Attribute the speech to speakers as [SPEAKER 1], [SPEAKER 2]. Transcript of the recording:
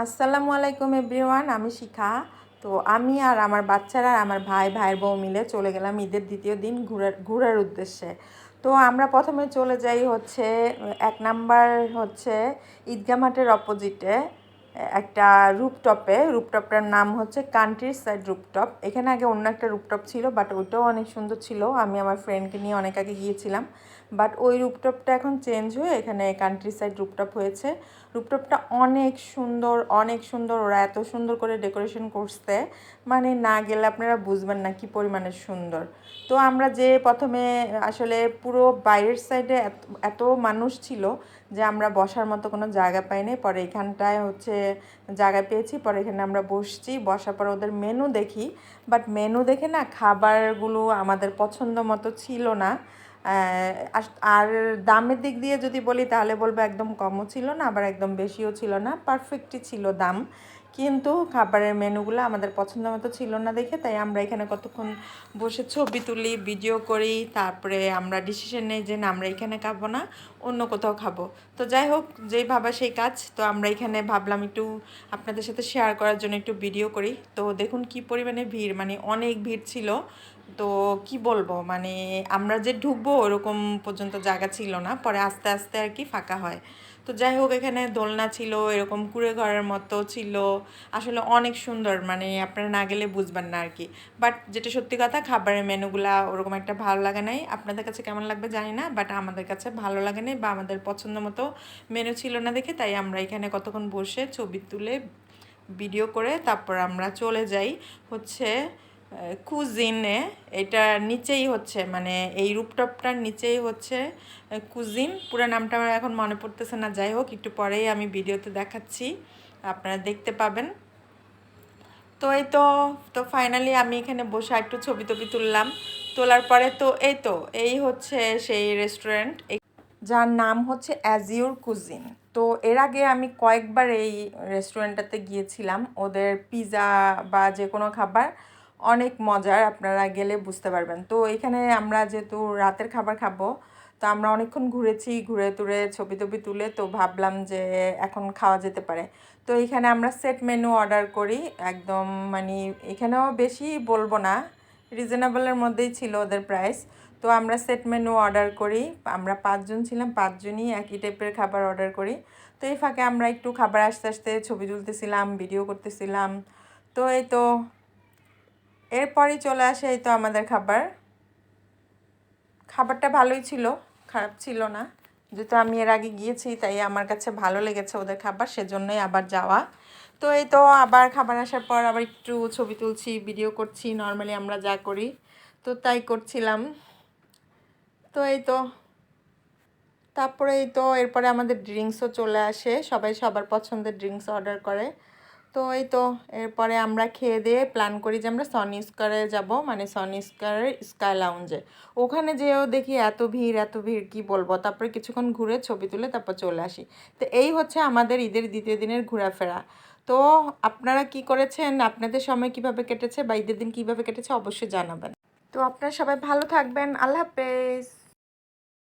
[SPEAKER 1] আসসালামু আলাইকুম এভরিওয়ান, আমি শিখা। তো আমি আর আমার বাচ্চারা আর আমার ভাই, ভাইয়ের বউ মিলে চলে গেলাম ঈদের দ্বিতীয় দিন ঘোরার ঘোরার উদ্দেশ্যে। তো আমরা প্রথমে চলে যাই হচ্ছে, এক নাম্বার হচ্ছে ঈদগা মাঠের অপোজিটে একটা রুপটপে, রুপটপটার নাম হচ্ছে কান্ট্রি সাইড রুপটপ এখানে আগে অন্য একটা রুপটপ ছিল বাট ওইটাও অনেক সুন্দর ছিল। আমি আমার ফ্রেন্ডকে নিয়ে অনেক আগে গিয়েছিলাম। বাট ওই রুপটপটা এখন চেঞ্জ হয়ে এখানে কান্ট্রি সাইড রুপটপ হয়েছে। রুপটপটা অনেক সুন্দর অনেক সুন্দর। ওরা এত সুন্দর করে ডেকোরেশন করছে। মানে না গেলে আপনারা বুঝবেন না কি পরিমাণে সুন্দর। তো আমরা যে প্রথমে আসলে পুরো বাইরের সাইডে এত এত মানুষ ছিল যে আমরা বসার মতো কোনো জায়গা পাইনি। পরে এখানটায় হচ্ছে জায়গা পেয়েছি, পরে এখানে আমরা বসছি, বসার পর ওদের মেনু দেখি। বাট মেনু দেখে না খাবারগুলো আমাদের পছন্দ মতো ছিল না। আর দামের দিক দিয়ে যদি বলি তাহলে বলব একদম কমও ছিল না, আবার একদম বেশিও ছিল না পারফেক্টই ছিল দাম। কিন্তু খাবারের মেনুগুলো আমাদের পছন্দ মতো ছিল না দেখে, তাই আমরা এখানে কতক্ষণ বসে ছবি তুলি ভিডিও করি, তারপরে আমরা ডিসিশন নেই যে না, আমরা এখানে খাব না, অন্য কোথাও খাব। তো যাই হোক, যেই ভাবা সেই কাজ। তো আমরা এখানে ভাবলাম একটু আপনাদের সাথে শেয়ার করার জন্য একটু ভিডিও করি। তো দেখুন কি পরিমাণে ভিড় মানে অনেক ভিড় ছিল। তো কি বলব মানে আমরা যে ঢুকবো ওরকম পর্যন্ত জায়গা ছিল না। পরে আস্তে আস্তে আর কি ফাঁকা হয়। তো যাই হোক, এখানে দোলনা ছিল, এরকম কুড়ে ঘরের মতো ছিল। আসলে অনেক সুন্দর মানে আপনারা না গেলে বুঝবেন না আর কি বাট যেটা সত্যি কথা, খাবারের মেনুগুলা ওরকম একটা ভালো লাগে নাই। আপনাদের কাছে কেমন লাগবে জানি না বাট আমাদের কাছে ভালো লাগে নাই বা আমাদের পছন্দ মতো মেনু ছিল না দেখে, তাই আমরা এখানে কতক্ষণ বসে ছবি তুলে ভিডিও করে তারপর আমরা চলে যাই। হচ্ছে কুজিনে, এটা নিচেই হচ্ছে মানে এই রূপটপটার নিচেই হচ্ছে কুজিন। পুরো নামটা আমার এখন মনে পড়তেছে না, যাই হোক, একটু পরেই আমি ভিডিওতে দেখাচ্ছি, আপনারা দেখতে পাবেন। তো এই তো তো ফাইনালি আমি এখানে বসে একটু ছবি টবি তুললাম। তোলার পরে তো, এই তো, এই হচ্ছে সেই রেস্টুরেন্ট যার নাম হচ্ছে অ্যাজিওর কুজিন তো এর আগে আমি কয়েকবার এই রেস্টুরেন্টটাতে গিয়েছিলাম, ওদের পিৎজা বা যে কোনো খাবার। অনেক মজার, আপনারা গেলে বুঝতে পারবেন। তো এখানে আমরা যেহেতু রাতের খাবার খাব, তো আমরা অনেকক্ষণ ঘুরেছি, ঘুরে টুরে ছবি টবি তুলে তো ভাবলাম যে এখন খাওয়া যেতে পারে। তো এখানে আমরা সেট মেনু অর্ডার করি, একদম মানে এখানেও বেশি বলব না, রিজনেবলের মধ্যেই ছিল ওদের প্রাইস। তো আমরা সেট মেনু অর্ডার করি, আমরা পাঁচজন ছিলাম, পাঁচজনই একই টাইপের খাবার অর্ডার করি। তো এই ফাঁকে আমরা একটু খাবার আস্তে আস্তে ছবি তুলতেছিলাম, ভিডিও করতেছিলাম। তো এই তো এরপরই চলে আসে এই তো আমাদের খাবার। খাবারটা ভালোই ছিল, খারাপ ছিল না। যেহেতু আমি এর আগে গিয়েছি, তাই আমার কাছে ভালো লেগেছে ওদের খাবার, সেজন্যই আবার যাওয়া। তো এই তো আবার খাবার আসার পর আবার একটু ছবি তুলছি ভিডিও করছি নর্মালি আমরা যা করি, তো তাই করছিলাম। তো এই তো, তারপরে এই তো এরপরে আমাদের ড্রিঙ্কসও চলে আসে, সবাই সবার পছন্দের ড্রিঙ্কস অর্ডার করে। তো এই তো, এরপরে আমরা খেয়ে দিয়ে প্ল্যান করি যে আমরা সনি স্কোয়ারে যাব মানে সনি স্কোয়ারের স্কাই লাউঞ্জে ওখানে যেও দেখি এত ভিড় এত ভিড়, কি বলব? তারপরে কিছুক্ষণ ঘুরে ছবি তুলে তারপর চলে আসি। তো এই হচ্ছে আমাদের ঈদের দ্বিতীয় দিনের ঘোরাফেরা। তো আপনারা কি করেছেন? আপনাদের সময় কীভাবে কেটেছে বা ঈদের দিন কীভাবে কেটেছে অবশ্যই জানাবেন। তো আপনারা সবাই ভালো থাকবেন। আল্লাহ হাফেজ।